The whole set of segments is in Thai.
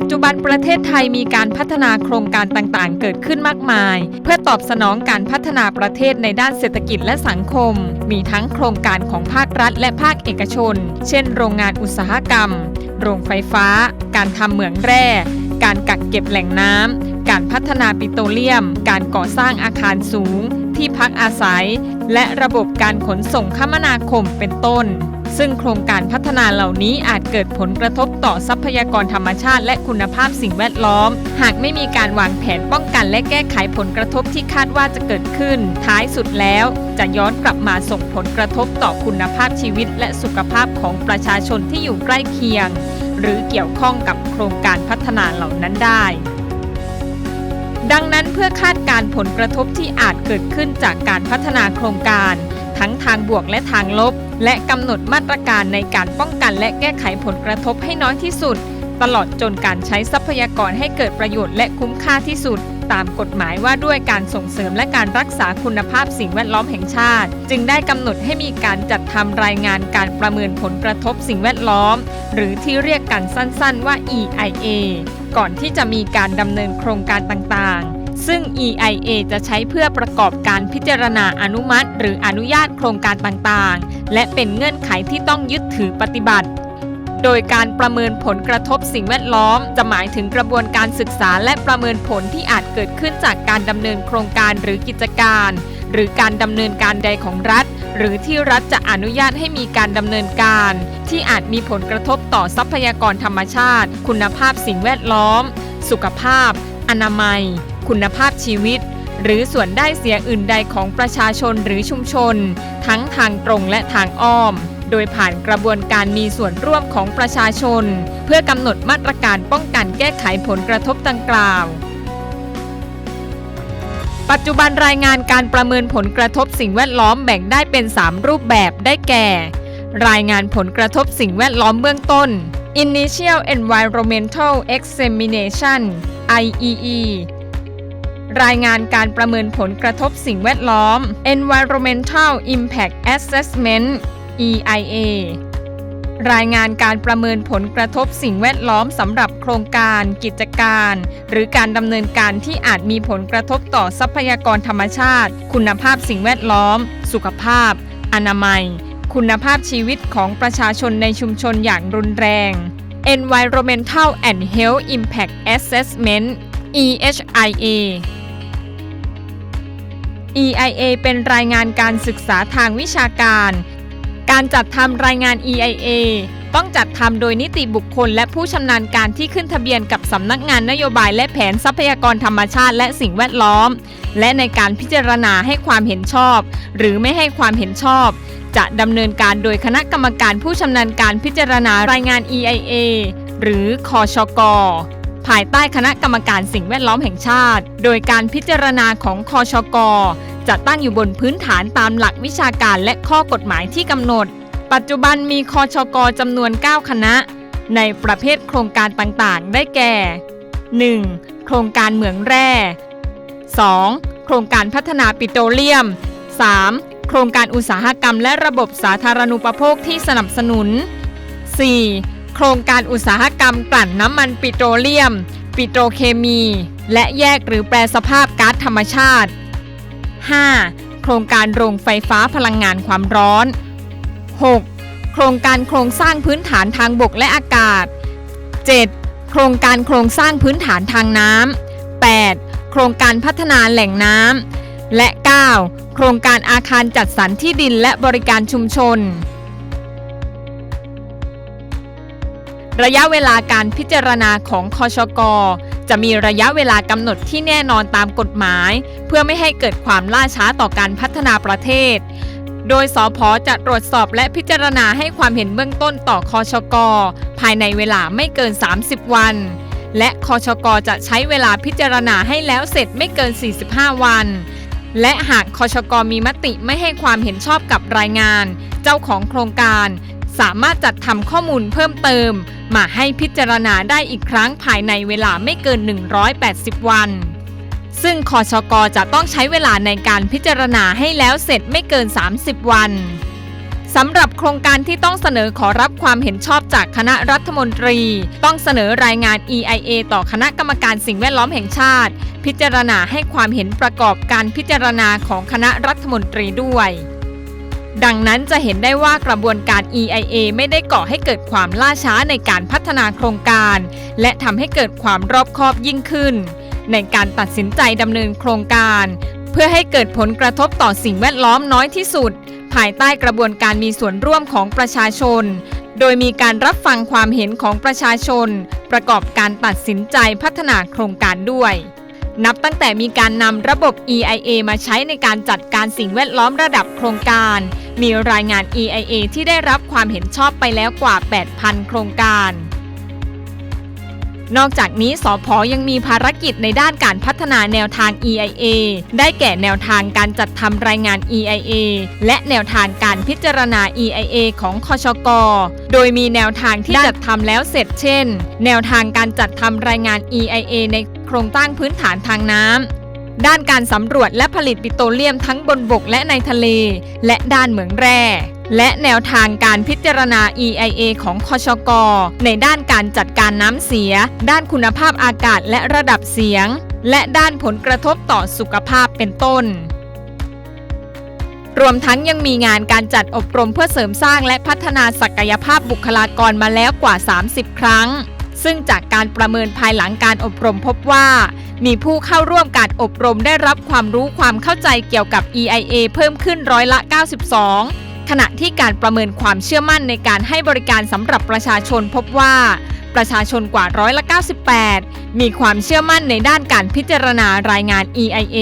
ปัจจุบันประเทศไทยมีการพัฒนาโครงการต่างๆ เกิดขึ้นมากมาย เพื่อตอบสนองการพัฒนาประเทศในด้านเศรษฐกิจและสังคม มีทั้งโครงการของภาครัฐและภาคเอกชน เช่น โรงงานอุตสาหกรรม โรงไฟฟ้า การทำเหมืองแร่ การกักเก็บแหล่งน้ำ การพัฒนาปิโตรเลียม การก่อสร้างอาคารสูง ที่พักอาศัย และระบบการขนส่งคมนาคมเป็นต้น ซึ่งโครงการพัฒนาเหล่านี้อาจเกิดผลกระทบต่อทรัพยากรธรรมชาติ และคุณภาพสิ่งแวดล้อม หากไม่มีการวางแผนป้องกันและแก้ไขผลกระทบที่คาดว่าจะเกิดขึ้น ท้ายสุดแล้วจะย้อนกลับมาส่งผลกระทบต่อคุณภาพชีวิต และสุขภาพของประชาชนที่อยู่ใกล้เคียง หรือเกี่ยวข้องกับโครงการพัฒนาเหล่านั้นได้ดังนั้นเพื่อคาดการณ์ผลกระทบที่อาจเกิดขึ้นจากการพัฒนาโครงการ ทั้งทางบวกและทางลบ และกำหนดมาตรการในการป้องกันและแก้ไขผลกระทบให้น้อยที่สุด ตลอดจนการใช้ทรัพยากรให้เกิดประโยชน์และคุ้มค่าที่สุด ตามกฎหมายว่าด้วยการส่งเสริมและการรักษาคุณภาพสิ่งแวดล้อมแห่งชาติ จึงได้กำหนดให้มีการจัดทำรายงานการประเมินผลกระทบสิ่งแวดล้อม หรือที่เรียกกันสั้นๆว่า EIA ก่อนที่จะมีการดำเนินโครงการต่างๆ ซึ่ง EIA จะใช้เพื่อประกอบการพิจารณาอนุมัติ หรืออนุญาตโครงการต่างๆ และเป็นเงื่อนไขที่ต้องยึดถือปฏิบัติ โดยการประเมินผลกระทบสิ่งแวดล้อม จะหมายถึงกระบวนการศึกษาและประเมินผลที่อาจเกิดขึ้นจากการดำเนินโครงการหรือกิจการ หรือการดำเนินการใดของรัฐ หรือที่รัฐจะอนุญาตให้มีการดำเนินการ ที่อาจมีผลกระทบต่อทรัพยากรธรรมชาติ คุณภาพสิ่งแวดล้อม สุขภาพ อนามัย คุณภาพชีวิต หรือส่วนได้เสียอื่นใดของประชาชนหรือชุมชน ทั้งทางตรงและทางอ้อม โดยผ่านกระบวนการมีส่วนร่วมของประชาชน เพื่อกำหนดมาตรการป้องกันแก้ไขผลกระทบดังกล่าวปัจจุบันรายงานการประเมินผลกระทบสิ่งแวดล้อมแบ่งได้เป็น 3 รูปแบบได้แก่ รายงานผลกระทบสิ่งแวดล้อมเบื้องต้น Initial Environmental Examination IEE รายงานการประเมินผลกระทบสิ่งแวดล้อม Environmental Impact Assessment EIA รายงานการประเมินผลกระทบสิ่งแวดล้อมสำหรับโครงการ กิจการ หรือการดำเนินการที่อาจมีผลกระทบต่อทรัพยากรธรรมชาติ คุณภาพสิ่งแวดล้อม สุขภาพ อนามัย คุณภาพชีวิตของประชาชนในชุมชนอย่างรุนแรง Environmental and Health Impact Assessment EHIA EIA เป็นรายงานการศึกษาทางวิชาการ การจัดทำรายงาน EIA ต้องจัดทำโดยนิติบุคคล และผู้ชำนาญการที่ขึ้นทะเบียนกับสำนักงานนโยบายและแผนทรัพยากรธรรมชาติและสิ่งแวดล้อม และในการพิจารณาให้ความเห็นชอบ หรือไม่ให้ความเห็นชอบ จะดำเนินการโดยคณะกรรมการผู้ชำนาญการพิจารณารายงาน EIA หรือคอชก ภายใต้คณะกรรมการสิ่งแวดล้อมแห่งชาติ โดยการพิจารณาของคอชกจะตั้งอยู่บนพื้นฐานตามหลักวิชาการและข้อกฎหมายที่กำหนด ปัจจุบันมีคอชกจำนวน 9 คณะ ในประเภทโครงการต่างๆ ได้แก่ 1. โครงการเหมืองแร่ 2. โครงการพัฒนาปิโตรเลียม 3. โครงการอุตสาหกรรมและระบบสาธารณูปโภคที่สนับสนุน 4. โครงการอุตสาหกรรมกลั่นน้ำมันปิโตรเลียม ปิโตรเคมี และแยกหรือแปรสภาพก๊าซธรรมชาติ 5. โครงการโรงไฟฟ้าพลังงานความร้อน 6. โครงการโครงสร้างพื้นฐานทางบกและอากาศ 7. โครงการโครงสร้างพื้นฐานทางน้ำ 8. โครงการพัฒนาแหล่งน้ำ และ 9. โครงการอาคารจัดสรรที่ดินและบริการชุมชน ระยะเวลาการพิจารณาของคอชกจะมีระยะเวลากำหนดที่แน่นอนตามกฎหมาย เพื่อไม่ให้เกิดความล่าช้าต่อการพัฒนาประเทศ โดยสพจะตรวจสอบและพิจารณาให้ความเห็นเบื้องต้นต่อคอชกภายในเวลาไม่เกิน 30 วัน และคอชกจะใช้เวลาพิจารณาให้แล้วเสร็จไม่เกิน 45 วัน และหากคอชกมีมติไม่ให้ความเห็นชอบกับรายงาน เจ้าของโครงการ สามารถจัดทำข้อมูลเพิ่มเติม มาให้พิจารณาได้อีกครั้งภายในเวลาไม่เกิน 180 วัน ซึ่งคอชกจะต้องใช้เวลาในการพิจารณาให้แล้วเสร็จไม่เกิน 30 วันสำหรับโครงการที่ต้องเสนอขอรับความเห็นชอบจากคณะรัฐมนตรี ต้องเสนอรายงาน EIA ต่อคณะกรรมการสิ่งแวดล้อมแห่งชาติ พิจารณาให้ความเห็นประกอบการพิจารณาของคณะรัฐมนตรีด้วย ดังนั้นจะเห็นได้ว่ากระบวนการ EIA ไม่ได้ก่อให้เกิดความล่าช้าในการพัฒนาโครงการ และทำให้เกิดความรอบคอบยิ่งขึ้น ในการตัดสินใจดำเนินโครงการ เพื่อให้เกิดผลกระทบต่อสิ่งแวดล้อมน้อยที่สุด ภายใต้กระบวนการมีส่วนร่วมของประชาชน โดยมีการรับฟังความเห็นของประชาชน ประกอบการตัดสินใจพัฒนาโครงการด้วยนับตั้งแต่มีการนำระบบ EIA มาใช้ในการจัดการสิ่งแวดล้อมระดับโครงการ มีรายงาน EIA ที่ได้รับความเห็นชอบไปแล้วกว่า 8,000 โครงการ นอกจากนี้สพยังมีภารกิจในด้านการพัฒนาแนวทาง EIA ได้แก่แนวทางการจัดทำรายงาน EIA และแนวทางการพิจารณา EIA ของคชก โดยมีแนวทางที่จัดทำแล้วเสร็จเช่น แนวทางการจัดทำรายงาน EIA ในโครงสร้างพื้นฐานทางน้ำ ด้านการสำรวจและผลิตปิโตรเลียมทั้งบนบกและในทะเล และด้านเหมืองแร่และแนวทางการพิจารณา EIA ของคชก ในด้านการจัดการน้ำเสีย ด้านคุณภาพอากาศและระดับเสียง และด้านผลกระทบต่อสุขภาพเป็นต้น รวมทั้งยังมีงานการจัดอบรมเพื่อเสริมสร้างและพัฒนาศักยภาพบุคลากรมาแล้วกว่า 30 ครั้ง ซึ่งจากการประเมินภายหลังการอบรมพบว่า มีผู้เข้าร่วมการอบรมได้รับความรู้ความเข้าใจเกี่ยวกับ EIA เพิ่มขึ้นร้อยละ 92 ขณะที่การประเมินความเชื่อมั่นในการให้บริการสำหรับประชาชนพบว่า ประชาชนกว่าร้อยละ 98 มีความเชื่อมั่นในด้านการพิจารณารายงาน EIA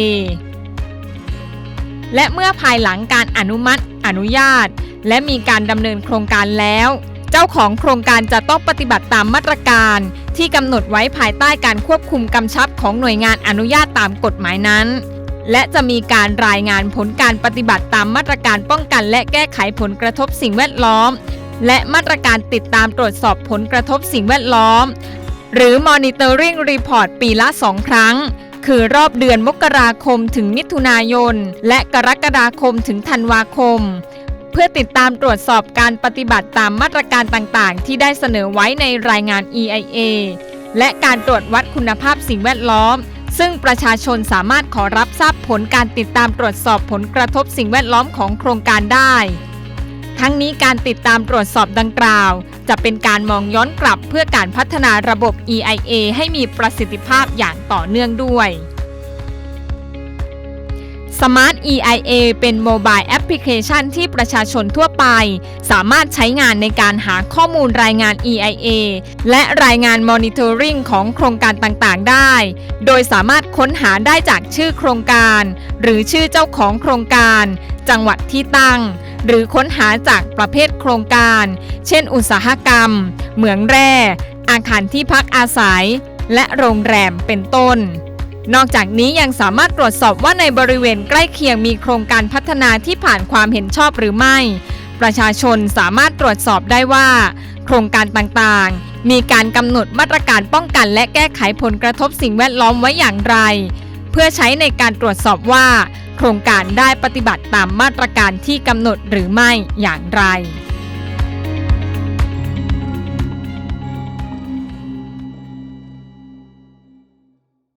และเมื่อภายหลังการอนุมัติ อนุญาต และมีการดำเนินโครงการแล้ว เจ้าของโครงการจะต้องปฏิบัติตามมาตรการ ที่กำหนดไว้ภายใต้การควบคุมกำชับของหน่วยงานอนุญาตตามกฎหมายนั้น และจะมีการรายงานผลการปฏิบัติตามมาตรการป้องกัน และแก้ไขผลกระทบสิ่งแวดล้อม และมาตรการติดตามตรวจสอบผลกระทบสิ่งแวดล้อม หรือ Monitoring Report ปีละ 2 ครั้งคือรอบเดือนมกราคมถึงมิถุนายน และกรกฎาคมถึงธันวาคม พื่อติดตามตรวจสอบการปฏิบัติตามมาตรการต่างๆ ที่ได้เสนอไว้ในรายงาน EIA และการตรวจวัดคุณภาพสิ่งแวดล้อม ซึ่งประชาชนสามารถขอรับทราบผลการติดตามตรวจสอบผลกระทบสิ่งแวดล้อมของโครงการได้ ทั้งนี้การติดตามตรวจสอบดังกล่าว จะเป็นการมองย้อนกลับเพื่อการพัฒนาระบบ EIA ให้มีประสิทธิภาพอย่างต่อเนื่องด้วย Smart EIA เป็นโมบายแอปพลิเคชันที่ประชาชนทั่วไป สามารถใช้งานในการหาข้อมูลรายงาน EIA และรายงาน Monitoring ของโครงการต่างๆ ได้ โดยสามารถค้นหาได้จากชื่อโครงการ หรือชื่อเจ้าของโครงการ จังหวัดที่ตั้ง หรือค้นหาจากประเภทโครงการ เช่น อุตสาหกรรม เหมืองแร่ อาคารที่พักอาศัย และโรงแรมเป็นต้น นอกจากนี้ยังสามารถตรวจสอบว่าในบริเวณใกล้เคียงมีโครงการพัฒนาที่ผ่านความเห็นชอบหรือไม่ ประชาชนสามารถตรวจสอบได้ว่า โครงการต่างๆ มีการกำหนดมาตรการป้องกันและแก้ไขผลกระทบสิ่งแวดล้อมไว้อย่างไร เพื่อใช้ในการตรวจสอบว่า โครงการได้ปฏิบัติตามมาตรการที่กำหนดหรือไม่อย่างไร